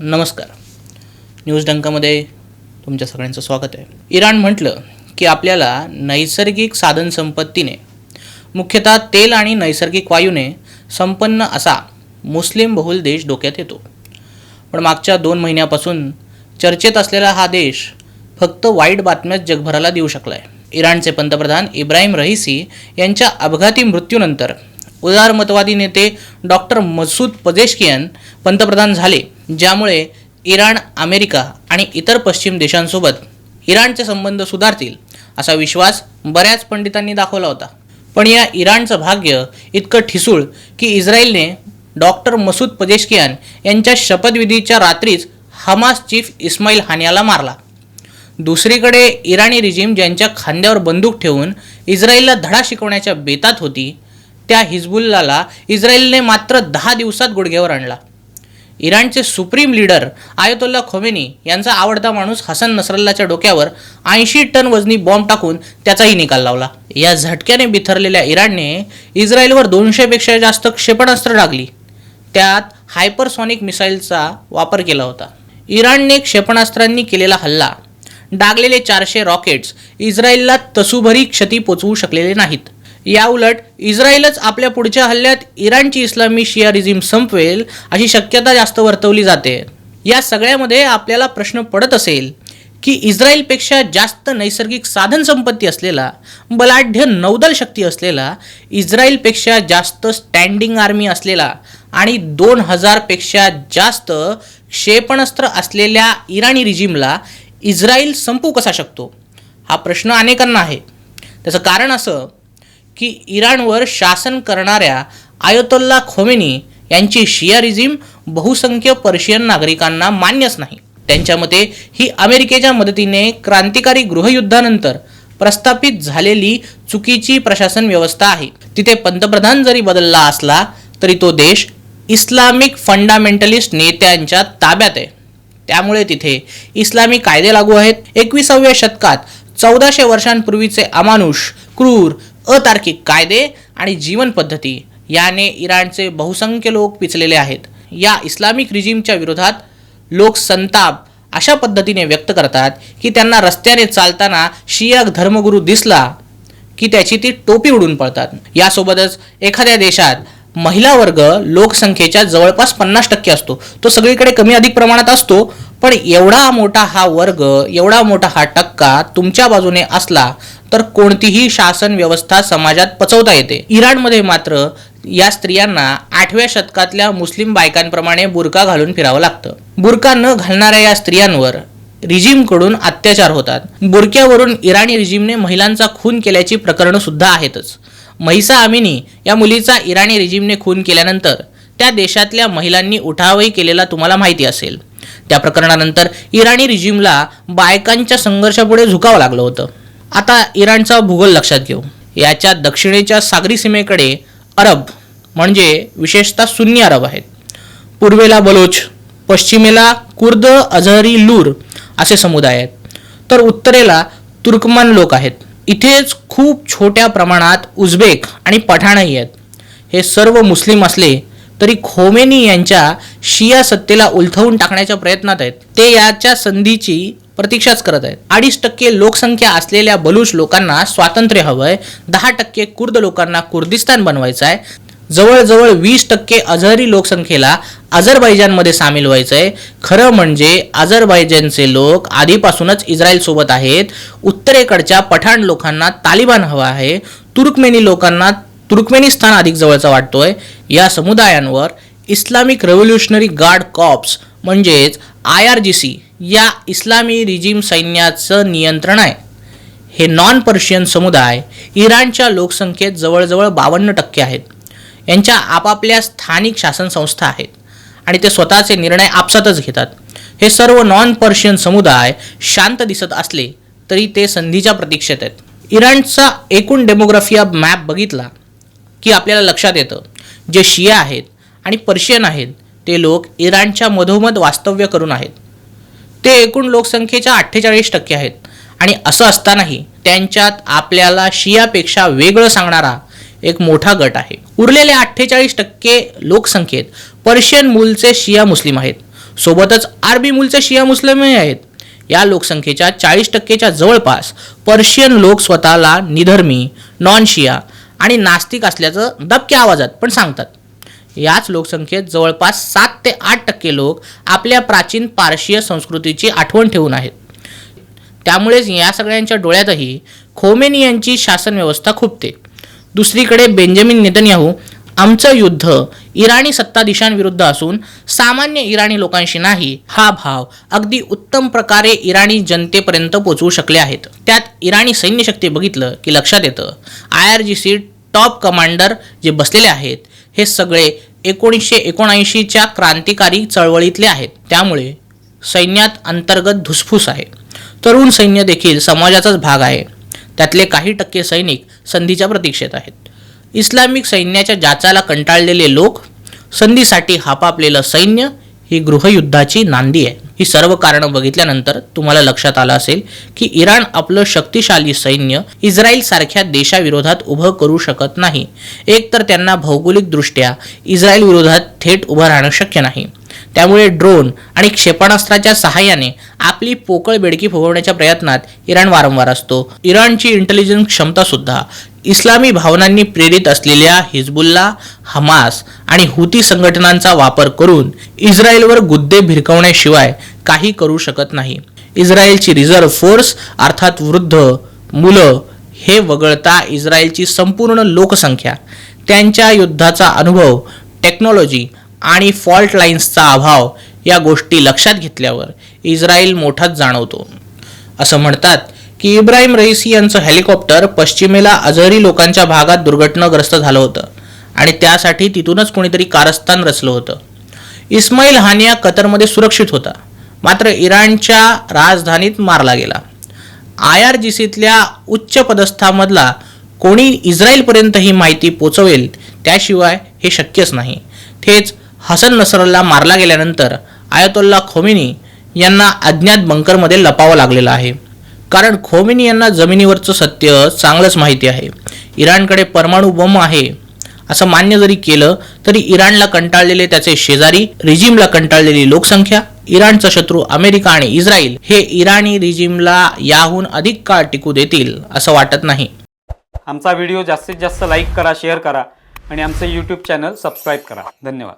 नमस्कार. न्यूज डंकामध्ये तुमच्या सगळ्यांचं स्वागत आहे. इराण म्हटलं की आपल्याला नैसर्गिक साधनसंपत्तीने मुख्यतः तेल आणि नैसर्गिक वायूने संपन्न असा मुस्लिम बहुल देश डोक्यात येतो. पण मागच्या दोन महिन्यापासून चर्चेत असलेला हा देश फक्त वाईट बातम्याच जगभराला देऊ शकला आहे इराणचे पंतप्रधान इब्राहिम रईसी यांच्या अपघाती मृत्यूनंतर उदारमतवादी नेते डॉक्टर मसूद पजेशकियन पंतप्रधान झाले. ज्यामुळे इराण अमेरिका आणि इतर पश्चिम देशांसोबत इराणचे संबंध सुधारतील असा विश्वास बऱ्याच पंडितांनी दाखवला होता. पण या इराणचं भाग्य इतकं ठिसूळ की इस्रायलने डॉक्टर मसूद पदेशकियान यांच्या शपथविधीच्या रात्रीच हमास चीफ इस्माईल हानियाला मारला. दुसरीकडे इराणी रिजिम ज्यांच्या खांद्यावर बंदूक ठेवून इस्रायलला धडा शिकवण्याच्या बेतात होती त्या हिजबुल्लाला इस्रायलने मात्र दहा दिवसात गुडघ्यावर आणला. इराणचे सुप्रीम लीडर आयतोल्ला खोमेनी यांचा आवडता माणूस हसन नसरल्लाच्या डोक्यावर ऐंशी टन वजनी बॉम्ब टाकून त्याचाही निकाल लावला. या झटक्याने बिथरलेल्या इराणने इस्रायलवर दोनशेपेक्षा जास्त क्षेपणास्त्र डागली त्यात हायपरसॉनिक मिसाईलचा वापर केला होता. इराणने क्षेपणास्त्रांनी केलेला हल्ला डागलेले चारशे रॉकेट्स इस्रायलला तसुभरी क्षती पोचवू शकलेले नाहीत. याउलट इस्रायलच आपल्या पुढच्या हल्ल्यात इराणची इस्लामी शिया रिझिम संपवेल अशी शक्यता जास्त वर्तवली जाते. या सगळ्यामध्ये आपल्याला प्रश्न पडत असेल की इस्रायलपेक्षा जास्त नैसर्गिक साधनसंपत्ती असलेला बलाढ्य नौदल शक्ती असलेला इस्रायलपेक्षा जास्त स्टँडिंग आर्मी असलेला आणि दोन हजारपेक्षा जास्त क्षेपणास्त्र असलेल्या इराणी रिजिमला इस्रायल संपू कसा शकतो? हा प्रश्न अनेकांना आहे. त्याचं कारण असं की इराणवर शासन करणाऱ्या आयतोल्ला खोमेनी यांची शिया रिझिम बहुसंख्य पर्शियन नागरिकांना मान्यच नाही. त्यांच्या मते ही अमेरिकेच्या मदतीने क्रांतिकारी गृहयुद्धानंतर प्रस्थापित झालेली चुकीची प्रशासन व्यवस्था आहे. तिथे पंतप्रधान जरी बदलला असला तरी तो देश इस्लामिक फंडामेंटलिस्ट नेत्यांच्या ताब्यात आहे. त्यामुळे तिथे इस्लामी कायदे लागू आहेत. एकविसाव्या शतकात चौदाशे वर्षांपूर्वीचे अमानुष क्रूर अतार्किक कायदे आणि जीवन पद्धती याने इराणचे बहुसंख्य लोक पिचलेले आहेत. या इस्लामिक रिजिमच्या विरोधात लोक संताप अशा पद्धतीने व्यक्त करतात की त्यांना रस्त्याने चालताना शिया धर्मगुरू दिसला की त्याची ती टोपी उडून पळतात. यासोबतच एखाद्या देशात महिला वर्ग लोकसंख्येच्या जवळपास पन्नास टक्के असतो. तो सगळीकडे कमी अधिक प्रमाणात असतो पण एवढा मोठा हा वर्ग एवढा मोठा हा टक्का तुमच्या बाजूने असला तर कोणतीही शासन व्यवस्था समाजात पचवता येते. इराणमध्ये मात्र या स्त्रियांना आठव्या शतकातल्या मुस्लिम बायकांप्रमाणे बुरका घालून फिरावं लागतं. बुरका न घालणाऱ्या या स्त्रियांवर रिजिमकडून अत्याचार होतात. बुरक्यावरून इराणी रिजिमने महिलांचा खून केल्याची प्रकरणं सुद्धा आहेतच. महिसा अमिनी या मुलीचा इराणी रिजिमने खून केल्यानंतर त्या देशातल्या महिलांनी उठावही केलेला तुम्हाला माहिती असेल. त्या प्रकरणानंतर इराणी रिजिमला बायकांच्या संघर्षापुढे झुकावं लागलं होतं. आता इराणचा भूगोल लक्षात घेऊ. याच्या दक्षिणेच्या सागरी सीमेकडे अरब म्हणजे विशेषतः सुन्नी अरब आहेत. पूर्वेला बलोच पश्चिमेला कुर्द अझहरी लूर असे समुदाय आहेत. तर उत्तरेला तुर्कमान लोक आहेत. इथेच खूप छोट्या प्रमाणात उझबेक आणि पठाणही आहेत. हे सर्व मुस्लिम असले तरी खोमेनी यांच्या शिया सत्तेला उलथवून टाकण्याच्या प्रयत्नात आहेत. ते याच्या संधीची प्रतीक्षाच करत आहेत. अडीच टक्के लोकसंख्या असलेल्या बलूच लोकांना स्वातंत्र्य हवंय. दहा टक्के कुर्द लोकांना कुर्दिस्तान बनवायचं आहे. जवळजवळ वीस टक्के अझहरी लोकसंख्येला अझरबैजानमध्ये सामील व्हायचं आहे खरं म्हणजे अझरबैजानचे लोक आधीपासूनच इस्रायलसोबत आहेत. उत्तरेकडच्या पठाण लोकांना तालिबान हवा आहे. तुर्कमेनी लोकांना तुर्कमेनिस्तान अधिक जवळचा वाटतोय. या समुदायांवर इस्लामिक रेव्होल्युशनरी गार्ड कॉप्स म्हणजेच आय आर जी सी या इस्लामी रिजिम सैन्याचं नियंत्रण आहे. हे नॉन पर्शियन समुदाय इराणच्या लोकसंख्येत जवळजवळ बावन्न टक्के आहेत. यांच्या आपापल्या स्थानिक शासन संस्था आहेत आणि ते स्वतःचे निर्णय आपसातच घेतात. हे सर्व नॉन पर्शियन समुदाय शांत दिसत असले तरी ते संधीच्या प्रतीक्षेत आहेत. इराणचा एकूण डेमोग्राफिया मॅप बघितला की आपल्याला लक्षात येतं जे शिया आहेत आणि पर्शियन आहेत ते लोक इराणच्या मधोमध वास्तव्य करून आहेत. ते एकूण लोकसंख्येच्या अठ्ठेचाळीस टक्के आहेत. आणि असं असतानाही त्यांच्यात आपल्याला शियापेक्षा वेगळं सांगणारा एक मोठा गट आहे. उरलेल्या अठ्ठेचाळीस टक्के लोकसंख्येत पर्शियन मूलचे शिया मुस्लिम आहेत. सोबतच आरबी मूलचे शिया मुस्लिमही आहेत. या लोकसंख्येच्या चाळीस टक्केच्या जवळपास पर्शियन लोक स्वतःला निधर्मी नॉन शिया आणि नास्तिक असल्याचं दबक्या आवाजात पण सांगतात. याच लोकसंख्येत जवळपास सात ते आठ टक्के लोक आपल्या प्राचीन पारशीय संस्कृतीची आठवण ठेवून आहेत. त्यामुळेच या सगळ्यांच्या डोळ्यातही खोमेनी यांची शासन व्यवस्था खुपते. दुसरीकडे बेंजामिन नेतन्याहू आमचं युद्ध इराणी सत्ताधीशांविरुद्ध असून सामान्य इराणी लोकांशी नाही हा भाव अगदी उत्तम प्रकारे इराणी जनतेपर्यंत पोचवू शकले आहेत. त्यात इराणी सैन्यशक्ती बघितलं की लक्षात येतं I R G C top commander जे बसलेले आहेत हे सगळे एकोणीसशे एकोणऐंशीच्या क्रांतिकारी चळवळीतले आहेत. त्यामुळे सैन्यात अंतर्गत धुसफूस आहे. तरुण सैन्य देखील समाजाचाच भाग आहे. त्यातले काही टक्के सैनिक संधीच्या प्रतीक्षेत आहेत. इस्लामिक सैन्याच्या जाचाला कंटाळलेले लोक संधीसाठी हापापलेलं सैन्य ही गृहयुद्धाची नांदी आहे. ही सर्व कारणं बघितल्यानंतर तुम्हाला लक्षात आलं असेल की इराण आपलं शक्तिशाली सैन्य इस्रायल सारख्या देशाविरोधात उभं करू शकत नाही. एक तर त्यांना भौगोलिकदृष्ट्या इस्रायल विरोधात थेट उभं राहणं शक्य नाही. त्यामुळे ड्रोन आणि क्षेपणास्त्राच्या सहाय्याने आपली पोकळ बेडकी फुगवण्याच्या प्रयत्नात इराण वारंवार असतो. इराणची इंटेलिजन्स क्षमता सुद्धा इस्लामी भावनांनी प्रेरित असलेल्या हिजबुल्ला हमास आणि हुती संघटनांचा वापर करून इस्रायलवर गुद्दे भिरकवण्याशिवाय काही करू शकत नाही. इस्रायलची रिझर्व्ह फोर्स अर्थात वृद्ध मुलं हे वगळता इस्रायलची संपूर्ण लोकसंख्या. त्यांच्या युद्धाचा अनुभव टेक्नॉलॉजी आणि फॉल्ट लाईन्सचा अभाव या गोष्टी लक्षात घेतल्यावर इस्रायल मोठाच जाणवतो. असं म्हणतात की इब्राहिम रईसी यांचं हेलिकॉप्टर पश्चिमेला अझहरी लोकांच्या भागात दुर्घटनाग्रस्त झालं होतं आणि त्यासाठी तिथूनच कोणीतरी कारस्थान रचलं होतं. इस्माईल हानिया कतरमध्ये सुरक्षित होता मात्र इराणच्या राजधानीत मारला गेला. आय आर जी सीतल्या उच्च पदस्थामधला कोणी इस्रायलपर्यंत ही माहिती पोचवेल त्याशिवाय हे शक्यच नाही. थेच हसन नसरला मारला गेल्यानंतर आयतोल्ला खोमिनी यांना अज्ञात बंकरमध्ये लपावं लागलेलं आहे. कारण खोमिनी यांना जमिनीवरचं सत्य चांगलंच माहिती आहे. इराणकडे परमाणू बम आहे असं मान्य जरी केलं तरी इराणला कंटाळलेले त्याचे शेजारी रिजिमला कंटाळलेली लोकसंख्या इराणचा शत्रू अमेरिका आणि इस्रायल हे इराणी रिजिमला याहून अधिक काळ टिकू देतील असं वाटत नाही. आमचा व्हिडिओ जास्तीत जास्त लाईक करा शेअर करा आणि आमचं यूट्यूब चॅनल सबस्क्राईब करा. धन्यवाद.